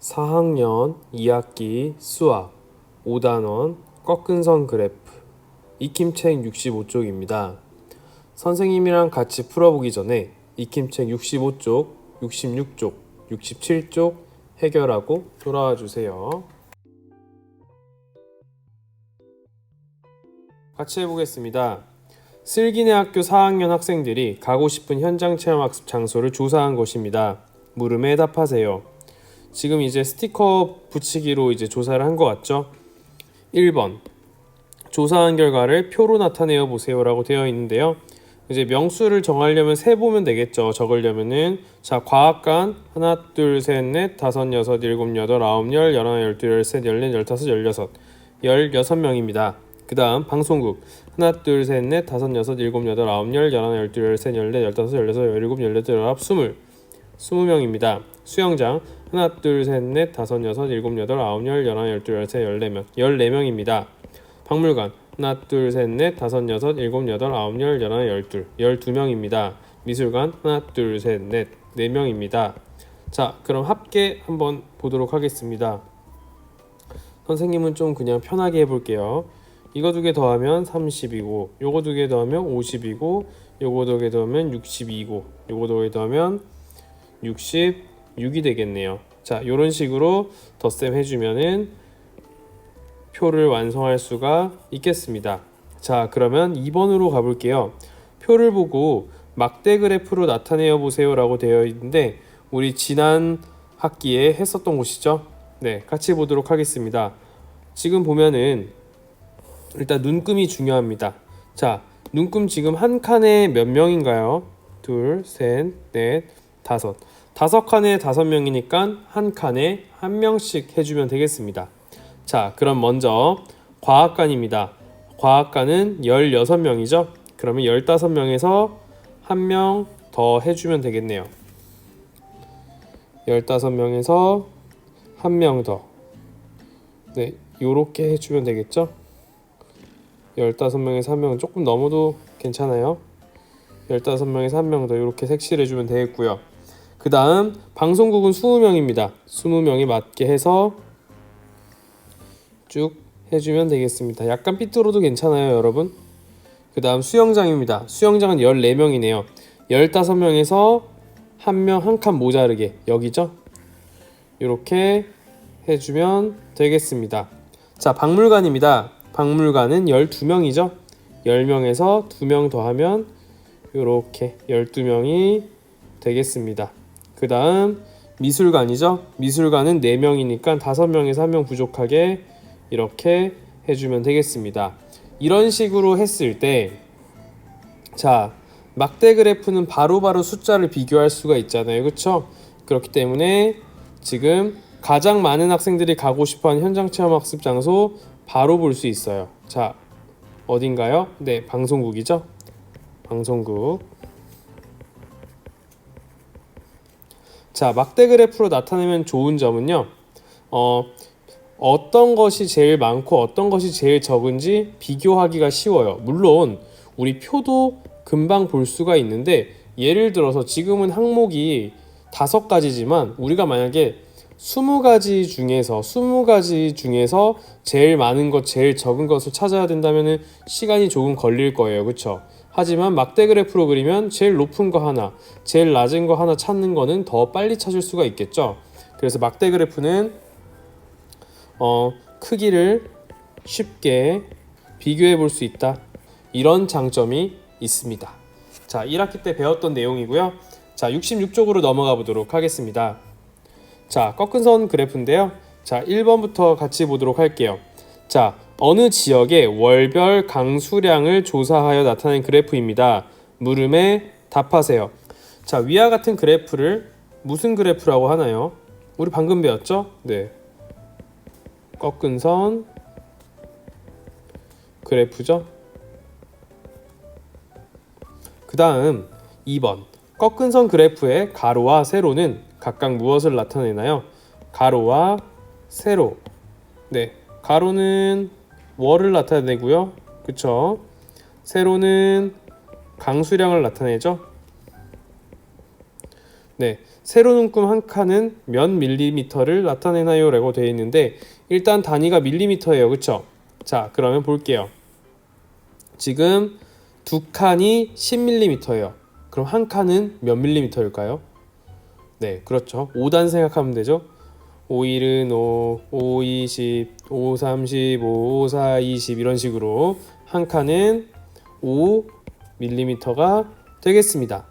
4학년 2학기 수학 5단원 꺾은 선 그래프 익힘책 65쪽입니다. 선생님이랑 같이 풀어보기 전에 익힘책 65쪽, 66쪽, 67쪽 해결하고 돌아와 주세요. 같이 해보겠습니다. 슬기네 학교 4학년 학생들이 가고 싶은 현장 체험 학습 장소를 조사한 것입니다. 물음에 답하세요. 지금 이제 스티커 붙이기로 이제 조사를 한 것 같죠? 1번 조사한 결과를 표로 나타내어 보세요 라고 되어 있는데요. 이제 명수를 정하려면 세 보면 되겠죠. 적으려면은 자 과학관 하나 둘 셋 넷 다섯 여섯 일곱 여덟 아홉 열 열하나 열둘 열셋 열넷 열다섯 열여섯 열여섯 명입니다. 그 다음 방송국 하나 둘 셋 넷 다섯 여섯 일곱 여덟 아홉 열 열하나 열둘 열셋 열넷 열다섯 열여섯 열일곱 열여덟 열아홉 스물 스무 명입니다. 수영장 하나 둘 셋 넷 다섯 여섯 일곱 여덟 아홉 열 열하나 열둘 열셋 열네 명 열네 명입니다. 박물관 하나 둘 셋 넷 다섯 여섯 일곱 여덟 아홉 열 열하나 열둘 열두 명입니다. 미술관 하나 둘 셋 넷 네 명입니다. 자 그럼 합계 한번 보도록 하겠습니다. 선생님은 좀 그냥 편하게 해볼게요. 이거 두 개 더하면 30이고 요거 두 개 더하면 50이고 요거 두 개 더하면 62고 요거 두 개 더하면 66이 되겠네요. 자, 이런 식으로 덧셈 해주면은 표를 완성할 수가 있겠습니다. 자, 그러면 2번으로 가볼게요. 표를 보고 막대 그래프로 나타내어 보세요 라고 되어 있는데 우리 지난 학기에 했었던 곳이죠. 네, 같이 보도록 하겠습니다. 지금 보면은 일단 눈금이 중요합니다. 자, 눈금 지금 한 칸에 몇 명인가요? 둘, 셋, 넷, 다섯. 다섯 칸에 다섯 명이니까 한 칸에 한 명씩 해주면 되겠습니다. 자, 그럼 먼저 과학관입니다. 과학관은 16명이죠? 그러면 15명에서 한 명 더 해주면 되겠네요. 15명에서 한 명 더. 네, 요렇게 해주면 되겠죠? 15명에서 한 명은 조금 넘어도 괜찮아요. 15명에서 한 명 더 이렇게 색칠해주면 되겠고요. 그 다음 방송국은 20명입니다. 20명이 맞게 해서 쭉 해주면 되겠습니다. 약간 삐뚤어도 괜찮아요, 여러분. 그 다음 수영장입니다. 수영장은 14명이네요. 15명에서 한 명 한 칸 모자르게 여기죠? 이렇게 해주면 되겠습니다. 자, 박물관입니다. 박물관은 12명이죠? 10명에서 2명 더하면 이렇게 12명이 되겠습니다. 그 다음 미술관이죠. 미술관은 4명이니까 5명에서 1명 부족하게 이렇게 해주면 되겠습니다. 이런 식으로 했을 때, 자, 막대 그래프는 바로바로 숫자를 비교할 수가 있잖아요. 그쵸? 그렇기 때문에 지금 가장 많은 학생들이 가고 싶어 하는 현장 체험 학습 장소 바로 볼 수 있어요. 자, 어딘가요? 네, 방송국이죠. 방송국. 자, 막대 그래프로 나타내면 좋은 점은요. 어, 어떤 것이 제일 많고 어떤 것이 제일 적은지 비교하기가 쉬워요. 물론 우리 표도 금방 볼 수가 있는데 예를 들어서 지금은 항목이 다섯 가지지만 우리가 만약에 스무 가지 중에서 스무 가지 중에서 제일 많은 것, 제일 적은 것을 찾아야 된다면은 시간이 조금 걸릴 거예요. 그렇죠? 하지만 막대 그래프로 그리면 제일 높은 거 하나, 제일 낮은 거 하나 찾는 거는 더 빨리 찾을 수가 있겠죠. 그래서 막대 그래프는 어, 크기를 쉽게 비교해 볼 수 있다. 이런 장점이 있습니다. 자, 1학기 때 배웠던 내용이고요. 자, 66쪽으로 넘어가 보도록 하겠습니다. 자, 꺾은 선 그래프인데요. 자, 1번부터 같이 보도록 할게요. 자, 어느 지역의 월별 강수량을 조사하여 나타낸 그래프입니다. 물음에 답하세요. 자, 위와 같은 그래프를 무슨 그래프라고 하나요? 우리 방금 배웠죠? 네. 꺾은 선 그래프죠? 그 다음 2번 꺾은 선 그래프의 가로와 세로는 각각 무엇을 나타내나요? 가로와 세로 네 가로는 월을 나타내고요 그쵸 세로는 강수량을 나타내죠 네, 세로 눈금 한 칸은 몇 밀리미터를 나타내나요?라고 되어 있는데 일단 단위가 밀리미터예요, 그렇죠? 자, 그러면 볼게요. 지금 두 칸이 10mm예요. 그럼 한 칸은 몇 밀리미터일까요? 네, 그렇죠. 5단 생각하면 되죠. 5, 1은 5, 5, 20, 5, 30, 5, 4, 20 이런 식으로 한 칸은 5 밀리미터가 되겠습니다.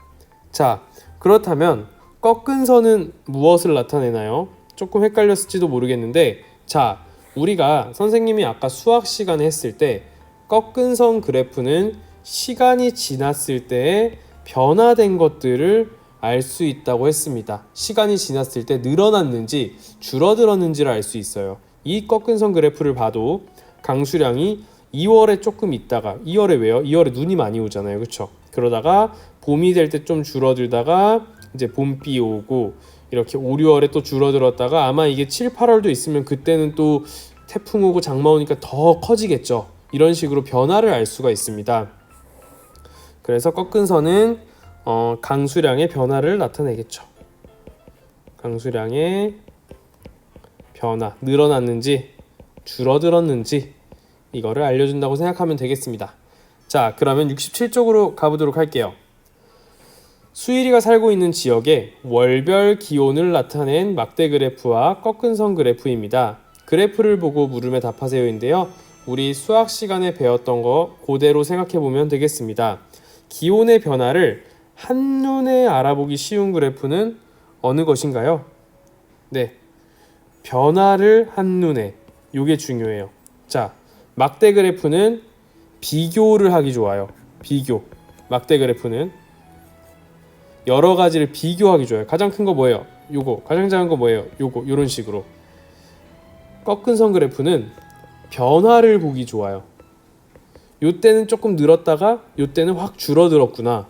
자, 그렇다면 꺾은 선은 무엇을 나타내나요? 조금 헷갈렸을지도 모르겠는데 자, 우리가 선생님이 아까 수학 시간에 했을 때 꺾은 선 그래프는 시간이 지났을 때 변화된 것들을 알 수 있다고 했습니다. 시간이 지났을 때 늘어났는지 줄어들었는지를 알 수 있어요. 이 꺾은 선 그래프를 봐도 강수량이 2월에 조금 있다가 2월에 왜요? 2월에 눈이 많이 오잖아요. 그렇죠? 그러다가 봄이 될 때 좀 줄어들다가 이제 봄비 오고 이렇게 5, 6월에 또 줄어들었다가 아마 이게 7, 8월도 있으면 그때는 또 태풍 오고 장마 오니까 더 커지겠죠. 이런 식으로 변화를 알 수가 있습니다. 그래서 꺾은 선은 어, 강수량의 변화를 나타내겠죠. 강수량의 변화 늘어났는지 줄어들었는지 이거를 알려준다고 생각하면 되겠습니다. 자, 그러면 67쪽으로 가보도록 할게요. 수일이가 살고 있는 지역의 월별 기온을 나타낸 막대 그래프와 꺾은 선 그래프입니다. 그래프를 보고 물음에 답하세요인데요. 우리 수학 시간에 배웠던 거 그대로 생각해 보면 되겠습니다. 기온의 변화를 한눈에 알아보기 쉬운 그래프는 어느 것인가요? 네. 변화를 한눈에. 요게 중요해요. 자, 막대 그래프는 비교를 하기 좋아요. 비교. 막대 그래프는 여러 가지를 비교하기 좋아요. 가장 큰 거 뭐예요? 요거. 가장 작은 거 뭐예요? 요거. 요런 식으로. 꺾은 선 그래프는 변화를 보기 좋아요. 요 때는 조금 늘었다가 요 때는 확 줄어들었구나.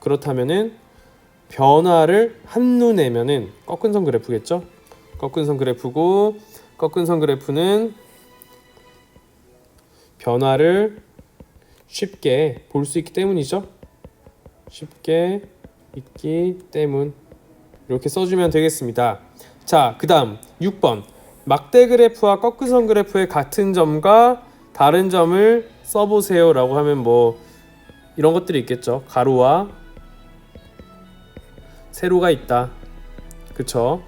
그렇다면은 변화를 한눈에면은 꺾은 선 그래프겠죠? 꺾은 선 그래프고 꺾은 선 그래프는 변화를 쉽게 볼 수 있기 때문이죠. 쉽게 있기 때문 이렇게 써주면 되겠습니다. 자, 그 다음 6번 막대 그래프와 꺾은 선 그래프의 같은 점과 다른 점을 써보세요 라고 하면 뭐 이런 것들이 있겠죠. 가로와 세로가 있다. 그쵸?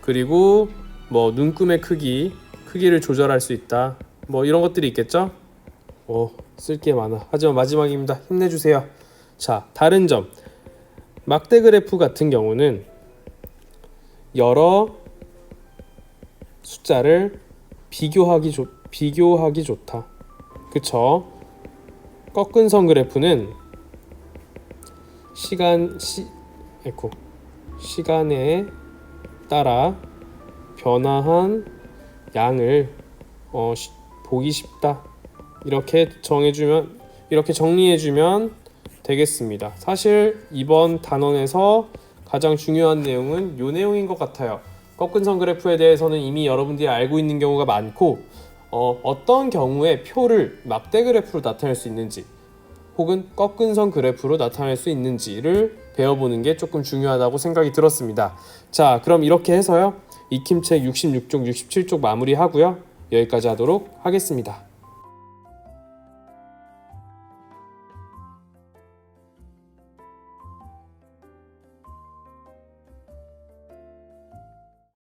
그리고 뭐 눈금의 크기, 크기를 조절할 수 있다. 뭐 이런 것들이 있겠죠? 오, 쓸 게 많아. 하지만 마지막입니다. 힘내주세요. 자, 다른 점. 막대 그래프 같은 경우는 여러 숫자를 비교하기 좋 비교하기 좋다. 그쵸? 꺾은 선 그래프는 시간 시 에코 시간에 따라 변화한 양을 어, 시- 보기 쉽다. 이렇게 정해주면 이렇게 정리해주면 되겠습니다. 사실 이번 단원에서 가장 중요한 내용은 요 내용인 것 같아요. 꺾은 선 그래프에 대해서는 이미 여러분들이 알고 있는 경우가 많고 어, 어떤 경우에 표를 막대 그래프로 나타낼 수 있는지 혹은 꺾은 선 그래프로 나타낼 수 있는지를 배워보는 게 조금 중요하다고 생각이 들었습니다. 자, 그럼 이렇게 해서요. 익힘책 66쪽, 67쪽 마무리하고요. 여기까지 하도록 하겠습니다.